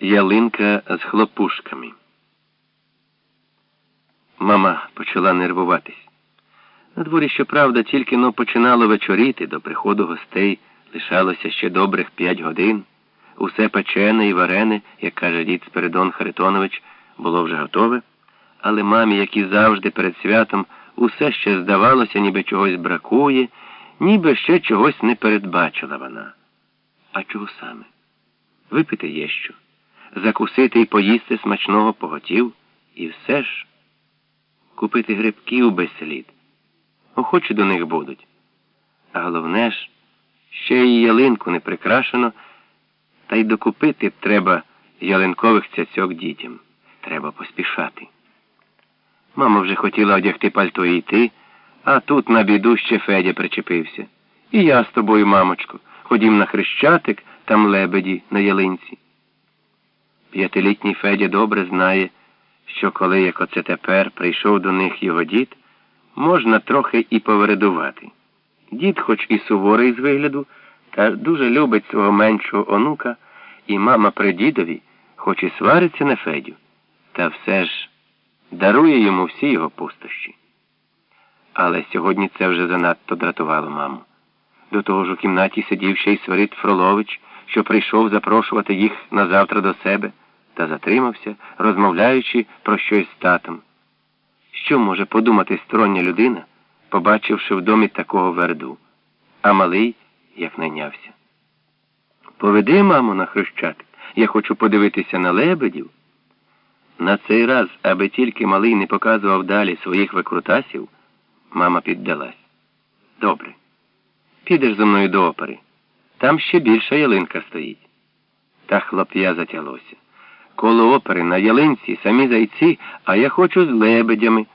ялинка з хлопушками. Мама почала нервуватись. На дворі, щоправда, тільки но починало вечоріти, до приходу гостей лишалося ще добрих п'ять годин. Усе печене і варене, як каже дід Спиридон Харитонович, було вже готове, але мамі, як і завжди перед святом, усе ще здавалося, ніби чогось бракує, ніби ще чогось не передбачила вона. А чого саме? Випити є що, закусити і поїсти смачного поготів, і все ж купити грибків без слід. Охочі до них будуть. А головне ж, ще й ялинку не прикрашено, та й докупити треба ялинкових цяцьок дітям. Треба поспішати. Мама вже хотіла одягти пальто і йти, а тут на біду ще Федя причепився. І я з тобою, мамочко, ходім на хрещатик, там лебеді на ялинці. П'ятилітній Федя добре знає, що коли, як оце тепер, прийшов до них його дід, можна трохи і повередувати. Дід, хоч і суворий з вигляду, та дуже любить свого меншого онука, і мама при дідові, хоч і свариться на Федю, та все ж дарує йому всі його пустощі. Але сьогодні це вже занадто дратувало маму. До того ж у кімнаті сидів ще й Свирид Фролович, що прийшов запрошувати їх на завтра до себе, та затримався, розмовляючи про щось з татом. Що може подумати стороння людина, побачивши в домі такого верду, а малий як найнявся. Поведи, мамо, на хрещатик, я хочу подивитися на лебедів. На цей раз, аби тільки малий не показував далі своїх викрутасів, мама піддалась. Добре. Підеш зі мною до опери. Там ще більша ялинка стоїть. Та хлоп'я затялося. Коло опери на ялинці самі зайці, а я хочу з лебедями.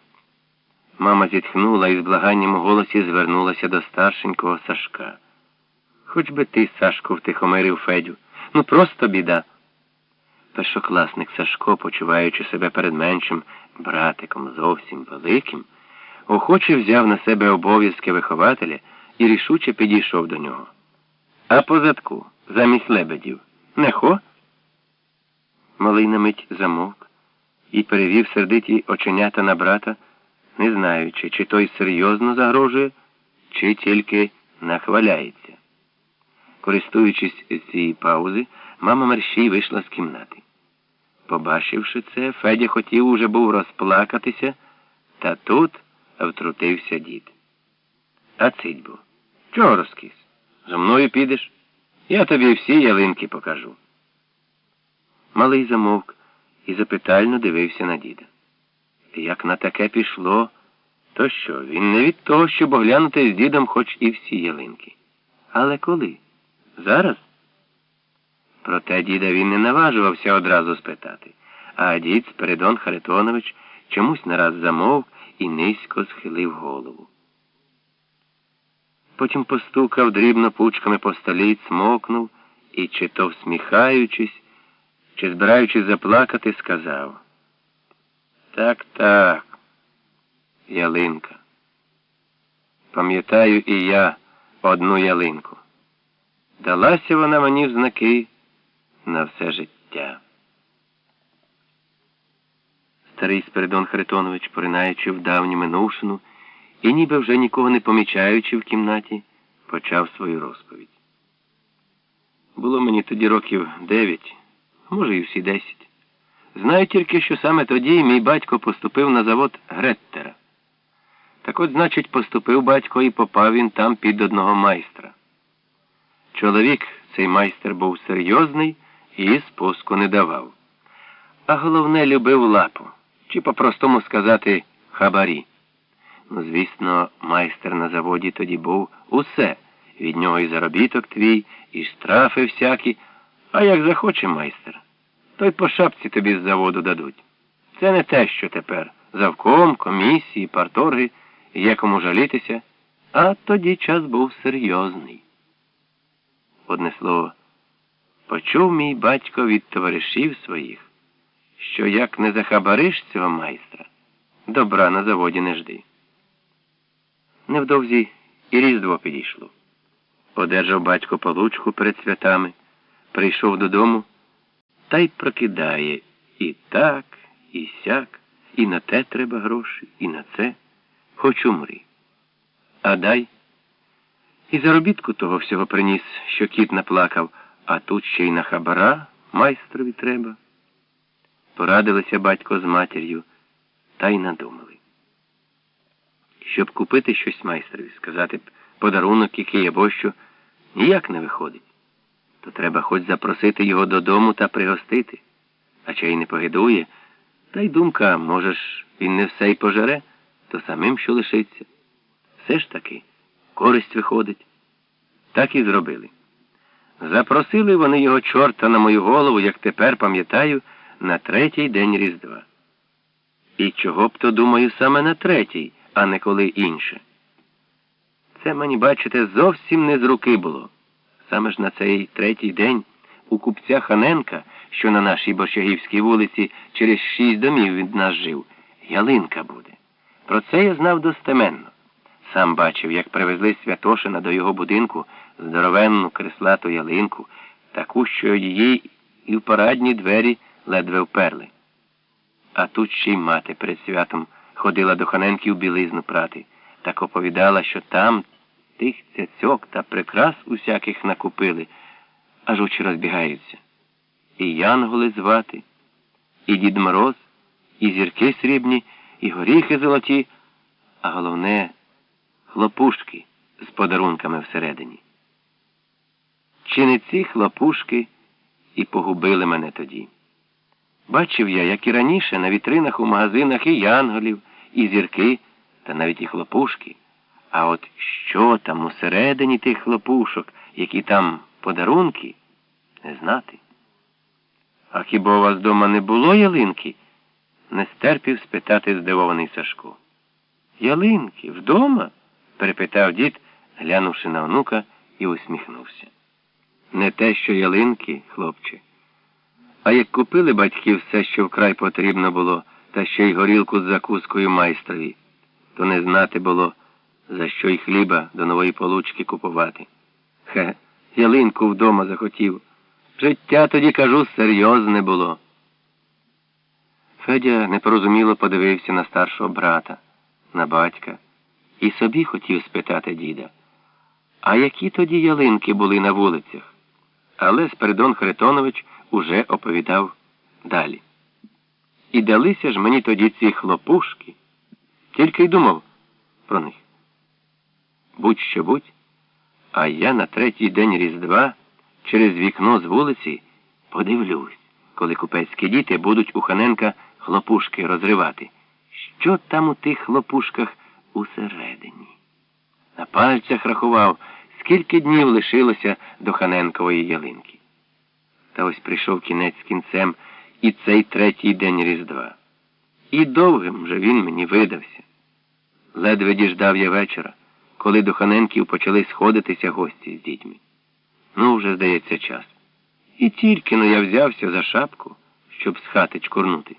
Мама зітхнула і з благанням у голосі звернулася до старшенького Сашка. Хоч би ти, Сашко, втихомирив Федю. Ну просто біда. Першокласник Сашко, почуваючи себе перед меншим братиком зовсім великим, охоче взяв на себе обов'язки вихователя і рішуче підійшов до нього. А по задку, замість лебедів, не хо? Малий на мить замовк і перевів сердиті оченята на брата, не знаючи, чи той серйозно загрожує, чи тільки нахваляється. Користуючись з цієї паузи, мама мерщій вийшла з кімнати. Побачивши це, Федя хотів уже був розплакатися, та тут втрутився дід. А цидьбо, чого розкис? За мною підеш? Я тобі всі ялинки покажу. Малий замовк і запитально дивився на діда. Як на таке пішло, то що, він не від того, щоб оглянути з дідом хоч і всі ялинки. Але коли? Зараз? Проте діда він не наважувався одразу спитати, а дід Спиридон Харитонович чомусь нараз замовк і низько схилив голову. Потім постукав дрібно пучками по столі, цмокнув і, чи то всміхаючись, чи збираючись заплакати, сказав Так, так, ялинка. Пам'ятаю і я одну ялинку. Далася вона мені в знаки на все життя. Старий Спиридон Харитонович, поринаючи в давню минувшину і ніби вже нікого не помічаючи в кімнаті, почав свою розповідь. Було мені тоді років дев'ять, може, і всі десять. Знаю тільки, що саме тоді мій батько поступив на завод Греттера. Так от, значить, поступив батько і попав він там під одного майстра. Чоловік, цей майстер був серйозний і спуску не давав. А головне, любив лапу, чи по-простому сказати, хабарі. Ну, звісно, майстер на заводі тоді був усе. Від нього і заробіток твій, і штрафи всякі. А як захоче майстер, то й по шапці тобі з заводу дадуть. Це не те, що тепер. Завком, комісії, парторги, є кому жалітися, а тоді час був серйозний. Одне слово, почув мій батько від товаришів своїх, що як не захабариш цього майстра, добра на заводі не жди. Невдовзі і Різдво підійшло. Одержав батько получку перед святами, прийшов додому та й прокидає і так, і сяк, і на те треба гроші, і на це. Хоч умри. А дай. І заробітку того всього приніс, що кіт наплакав, а тут ще й на хабара майстрові треба. Порадилися батько з матір'ю та й надумали. Щоб купити щось майстрові, сказати б подарунок який або що, ніяк не виходить, то треба хоч запросити його додому та пригостити, а чай не погидує, та й думка, можеш, він не все й пожере, то самим що лишиться. Все ж таки, користь виходить. Так і зробили. Запросили вони його чорта на мою голову, як тепер пам'ятаю, на третій день Різдва. І чого б то думаю саме на третій, а не коли інше. Це мені, бачите, зовсім не з руки було. Саме ж на цей третій день у купця Ханенка, що на нашій Борщагівській вулиці через шість домів від нас жив, ялинка буде. Про це я знав достеменно. Сам бачив, як привезли Святошина до його будинку здоровенну креслату ялинку, таку, що її і в парадні двері ледве вперли. А тут ще й мати перед святом ходила до Ханенків білизну прати, так оповідала, що там тих цяцьок та прикрас усяких накупили, аж очі розбігаються. І янголи звати, і Дід Мороз, і зірки срібні, і горіхи золоті, а головне хлопушки з подарунками всередині. Чи не ці хлопушки і погубили мене тоді? Бачив я, як і раніше, на вітринах у магазинах і янголів, і зірки, та навіть і хлопушки. А от що там усередині тих хлопушок, які там подарунки, не знати. А хіба у вас дома не було ялинки? не стерпів спитати здивований Сашко. Ялинки вдома? перепитав дід, глянувши на онука, і усміхнувся. Не те, що ялинки, хлопче. А як купили батьки все, що вкрай потрібно було, та ще й горілку з закускою майстрові, то не знати було, за що й хліба до нової получки купувати. Хе, ялинку вдома захотів. Життя тоді, кажу, серйозне було. Федя непорозуміло подивився на старшого брата, на батька, і собі хотів спитати діда, а які тоді ялинки були на вулицях? Але Спиридон Хритонович уже оповідав далі. І далися ж мені тоді ці хлопушки, тільки й думав про них. Будь-що будь, а я на третій день Різдва через вікно з вулиці подивлюсь, коли купецькі діти будуть у Ханенка хлопушки розривати. Що там у тих хлопушках усередині? На пальцях рахував, скільки днів лишилося до Ханенкової ялинки. Та ось прийшов кінець з кінцем і цей третій день Різдва. І довгим же він мені видався. Ледве діждав я вечора, коли до Ханенків почали сходитися гості з дітьми. Ну, вже, здається, час. І тільки но я взявся за шапку, щоб з хати чкурнути.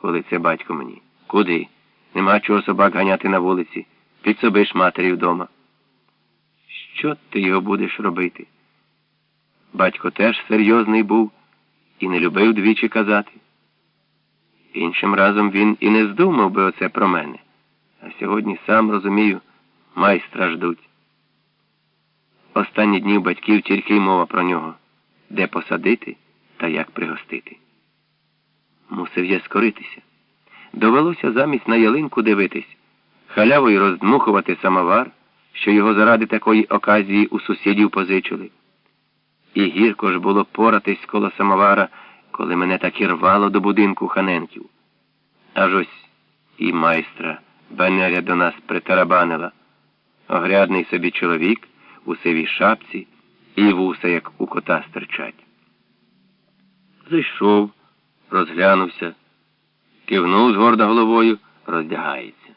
Коли це батько мені. Куди? Нема чого собак ганяти на вулиці. Підсобиш матері вдома. Що ти його будеш робити? Батько теж серйозний був і не любив двічі казати. Іншим разом він і не здумав би оце про мене. А сьогодні сам розумію, майстра ждуть. Останні дні батьків тільки й мова про нього, де посадити та як пригостити. Мусив я скоритися. Довелося замість на ялинку дивитись, халявою роздмухувати самовар, що його заради такої оказії у сусідів позичили. І гірко ж було поратись коло самовара, коли мене так і рвало до будинку ханенків. Аж ось і майстра банеря до нас притарабанила. Огрядний собі чоловік у сивій шапці і вуса, як у кота стирчать. Зайшов, розглянувся, кивнув з горда головою, роздягається.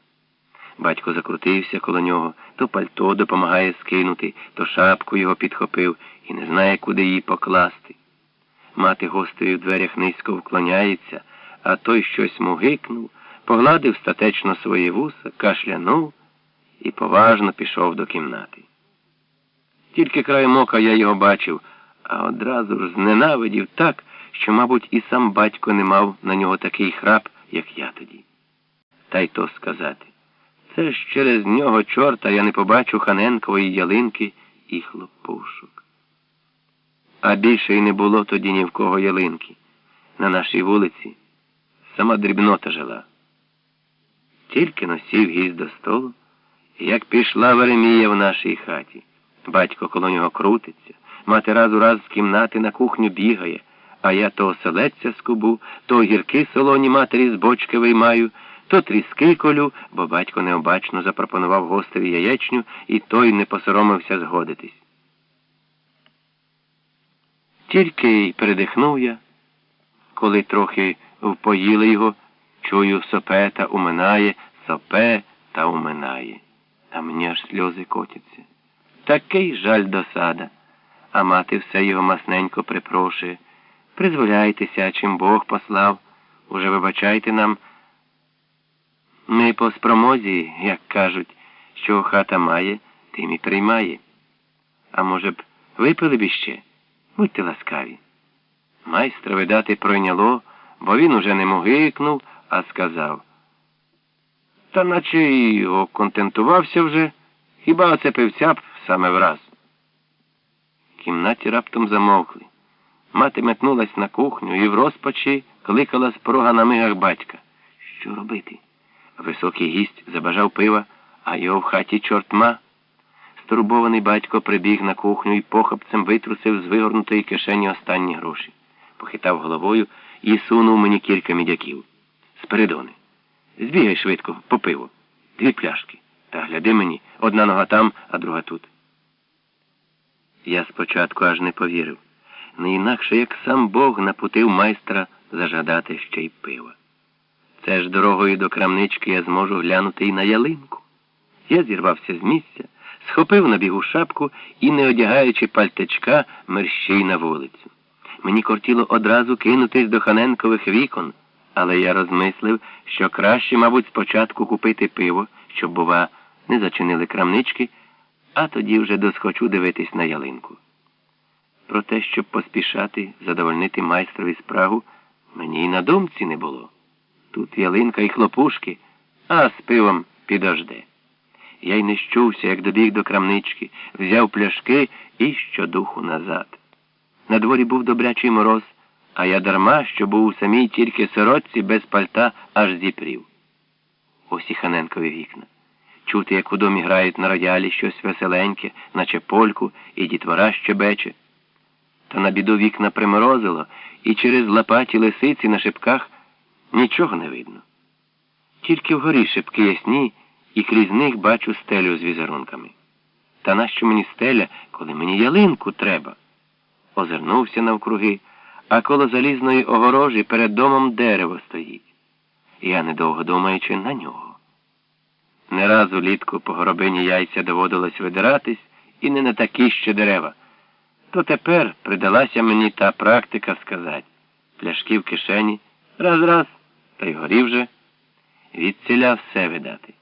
Батько закрутився коло нього, то пальто допомагає скинути, то шапку його підхопив і не знає, куди її покласти. Мати гостею в дверях низько вклоняється, а той щось мугикнув, погладив статечно своє вуса, кашлянув і поважно пішов до кімнати. Тільки краєм ока я його бачив, а одразу ж зненавидів так, що, мабуть, і сам батько не мав на нього такий храп, як я тоді. Та й то сказати. Це ж через нього чорта я не побачу ханенкової ялинки і хлопушок. А більше й не було тоді ні в кого ялинки. На нашій вулиці сама дрібнота жила. Тільки носів гість до столу, як пішла Веремія в нашій хаті. Батько коло нього крутиться, мати раз у раз з кімнати на кухню бігає, а я то оселедця скубу, то гірки солоні матері з бочки виймаю, то тріски колю, бо батько необачно запропонував гостеві яєчню, і той не посоромився згодитись. Тільки й передихнув я, коли трохи впоїли його, чую, сопе та уминає, сопе та уминає. А мені аж сльози котяться. Такий жаль досада. А мати все його масненько припрошує. Призволяйтеся, чим Бог послав. Уже вибачайте нам. Ми по спромозі, як кажуть, що хата має, тим і приймає. А може б, випили б іще? Будьте ласкаві. Майстра видати пройняло, бо він уже не могикнув, а сказав. Та наче й оконтентувався вже, хіба оце пивця б саме враз. В кімнаті раптом замовкли. Мати метнулась на кухню і в розпачі кликала з порога на мигах батька. Що робити? Високий гість забажав пива, а його в хаті чортма. Стурбований батько прибіг на кухню і похапцем витрусив з вигорнутої кишені останні гроші. Похитав головою і сунув мені кілька мідяків. Спередони. Збігай швидко, по пиво. Дві пляшки. Та гляди мені, одна нога там, а друга тут. Я спочатку аж не повірив. Не інакше, як сам Бог напутив майстра зажадати ще й пива. Це ж дорогою до крамнички я зможу глянути і на ялинку. Я зірвався з місця, схопив на бігу шапку і, не одягаючи пальтечка, мерщій на вулицю. Мені кортіло одразу кинутись до ханенкових вікон, але я розмислив, що краще, мабуть, спочатку купити пиво, щоб, бува, не зачинили крамнички, а тоді вже досхочу дивитись на ялинку. Про те, щоб поспішати, задовольнити майстрові спрагу, мені й на думці не було. Тут ялинка і хлопушки, а з пивом підожде. Я й не щувся, як добіг до крамнички, взяв пляшки і щодуху назад. На дворі був добрячий мороз, а я дарма, що був у самій тільки сорочці без пальта аж зіпрів. Ось і ханенкові вікна. Чути, як у домі грають на роялі щось веселеньке, наче польку, і дітвора щебече. Та на біду вікна приморозило, і через лопаті лисиці на шипках нічого не видно. Тільки вгорі шипки ясні, і крізь них бачу стелю з візерунками. Та нащо мені стеля, коли мені ялинку треба? Озирнувся навкруги, а коло залізної огорожі перед домом дерево стоїть. Я, недовго думаючи, на нього. Не раз улітку по горобині яйця доводилось видиратись і не на такі ще дерева. То тепер придалася мені та практика сказати пляшки в кишені, раз-раз, та й горів же, відціля все видати.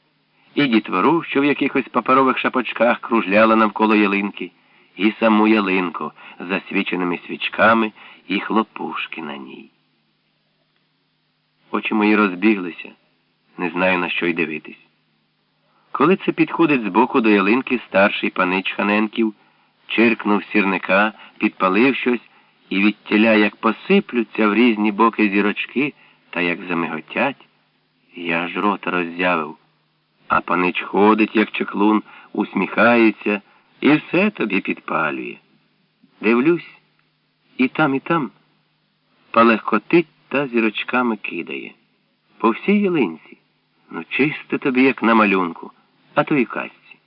І дітвору, що в якихось паперових шапочках кружляла навколо ялинки, і саму ялинку засвіченими свічками і хлопушки на ній. Очі мої розбіглися, не знаю, на що й дивитись. Коли це підходить збоку до ялинки старший панич Ханенків, чиркнув сірника, підпалив щось і відтіля, як посиплються в різні боки зірочки та як замиготять, я ж рота роззявив. А панич ходить, як чеклун, усміхається і все тобі підпалює. Дивлюсь, і там, і там палехкотить та зірочками кидає. По всій ялинці. Ну, чисто тобі, як на малюнку, а то і казці.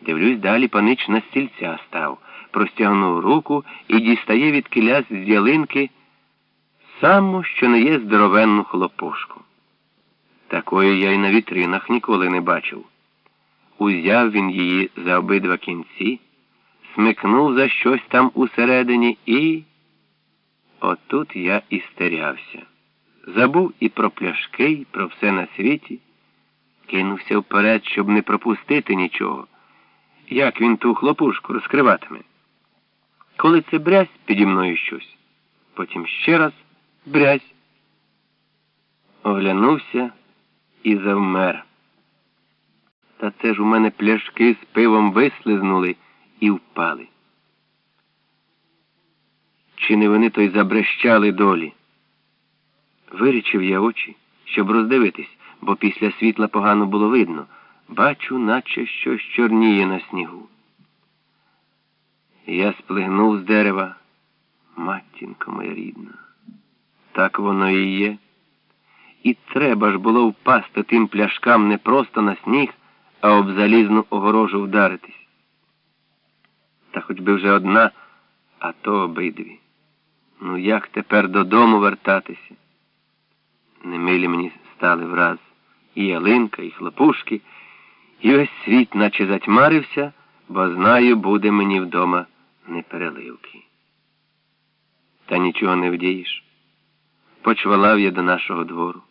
Дивлюсь, далі панич на стільця став, простягнув руку і дістає від киляс з ялинки саму, що не є здоровенну хлопушку. Такої я й на вітринах ніколи не бачив. Узяв він її за обидва кінці, смикнув за щось там усередині і. Отут я і стерявся. Забув і про пляшки, і про все на світі, кинувся вперед, щоб не пропустити нічого. Як він ту хлопушку розкриватиме? Коли це брязь піді мною щось, потім ще раз брязь. Оглянувся і завмер. Та це ж у мене пляшки з пивом вислизнули і впали. Чи не вони то й забрещали долі? Вирічив я очі, щоб роздивитись, бо після світла погано було видно. Бачу, наче щось чорніє на снігу. Я сплигнув з дерева. Матінко моя рідна. Так воно і є. І треба ж було впасти тим пляшкам не просто на сніг, а об залізну огорожу вдаритись. Та хоч би вже одна, а то обидві. Ну як тепер додому вертатися? Немилі мені стали враз і ялинка, і хлопушки, і весь світ, наче затьмарився, бо знаю, буде мені вдома непереливки. Та нічого не вдієш. Почвалав я до нашого двору.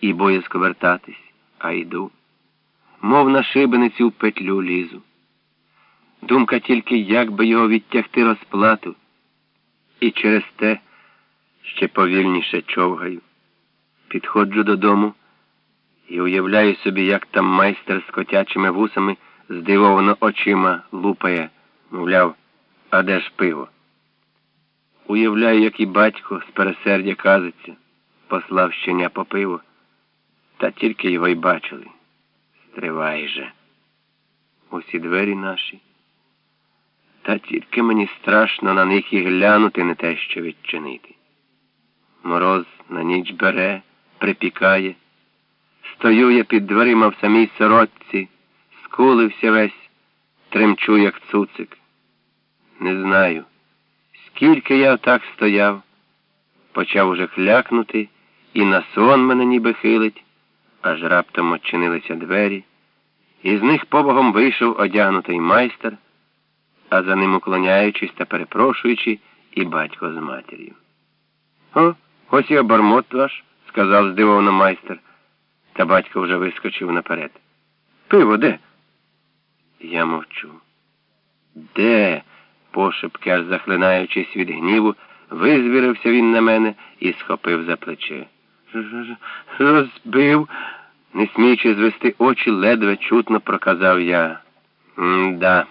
І боязко вертатись, а йду. Мов на шибеницю в петлю лізу. Думка тільки, як би його відтягти розплату, і через те ще повільніше човгаю. Підходжу додому і уявляю собі, як там майстер з котячими вусами здивовано очима лупає, мовляв, а де ж пиво? Уявляю, як і батько з пересердя казиться, послав щеня по пиво, та тільки його й бачили. Стривай же. Усі двері наші. Та тільки мені страшно на них і глянути не те, що відчинити. Мороз на ніч бере, припікає. Стою я під дверима в самій сорочці, скулився весь, тремчу, як цуцик. Не знаю. Скільки я отак стояв, почав уже клякнути, і на сон мене ніби хилить, аж раптом очинилися двері, і з них побогом вийшов одягнутий майстер, а за ним уклоняючись та перепрошуючи, і батько з матір'ю. О, ось і обормот ваш, сказав здивовано майстер, та батько вже вискочив наперед. Пиво де? Я мовчу. Де? пошепки, аж захлинаючись від гніву, визвірився він на мене і схопив за плече. Розбив, не сміючи звести очі, ледве чутно проказав я. «М-да.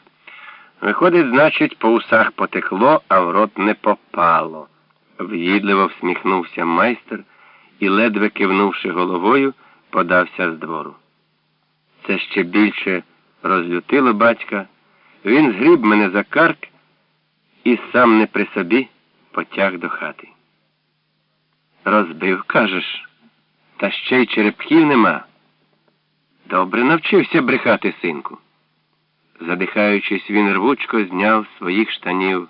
Виходить, значить, по усах потекло, а в рот не попало. В'їдливо всміхнувся майстер і, ледве кивнувши головою, подався з двору. Це ще більше розлютило батька. Він згріб мене за карк і сам не при собі потяг до хати. Розбив, кажеш, та ще й черепків нема. Добре навчився брехати, синку. Задихаючись, він рвучко зняв своїх штанів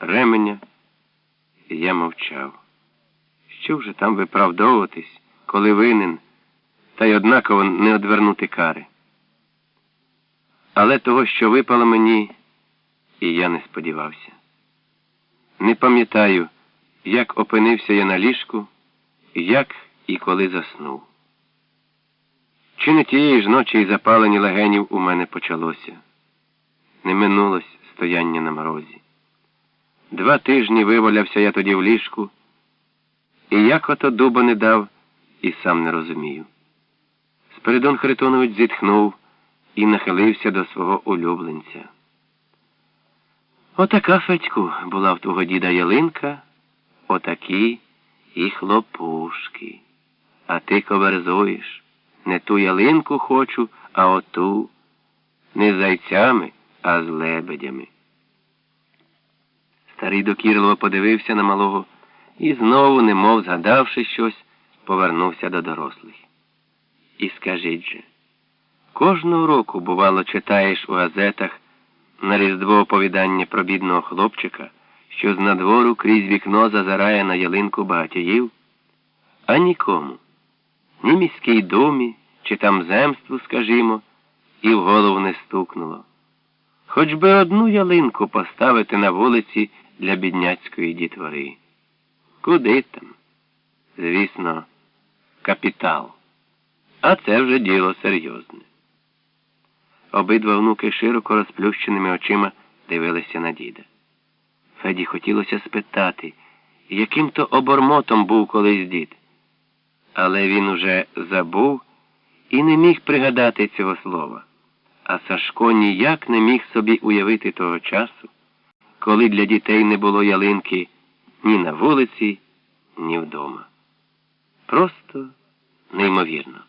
ременя, і я мовчав. Що вже там виправдовуватись, коли винен, та й однаково не одвернути кари. Але того, що випало мені, і я не сподівався. Не пам'ятаю, як опинився я на ліжку, як і коли заснув. Чи не тієї ж ночі і запалення легенів у мене почалося? Не минулось стояння на морозі. Два тижні вивалявся я тоді в ліжку, і як ото дуба не дав, і сам не розумію. Спиридон Харитонович зітхнув і нахилився до свого улюбленця. Отака, Федьку, була в твого діда ялинка, отакі і хлопушки. А ти коверзуєш. Не ту ялинку хочу, а оту. Не зайцями, а з лебедями. Старий докірливо подивився на малого і знову, немов згадавши щось, повернувся до дорослих. І скажіть же, кожного року, бувало, читаєш у газетах на різдво оповідання про бідного хлопчика, що з надвору крізь вікно зазирає на ялинку багатіїв, а нікому, ні міській думі, чи там земству, скажімо, і в голову не стукнуло. Хоч би одну ялинку поставити на вулиці для бідняцької дітвори. Куди там? Звісно, капітал. А це вже діло серйозне. Обидва внуки широко розплющеними очима дивилися на діда. Феді хотілося спитати, яким то обормотом був колись дід. Але він уже забув і не міг пригадати цього слова. А Сашко ніяк не міг собі уявити того часу, коли для дітей не було ялинки ні на вулиці, ні вдома. Просто неймовірно.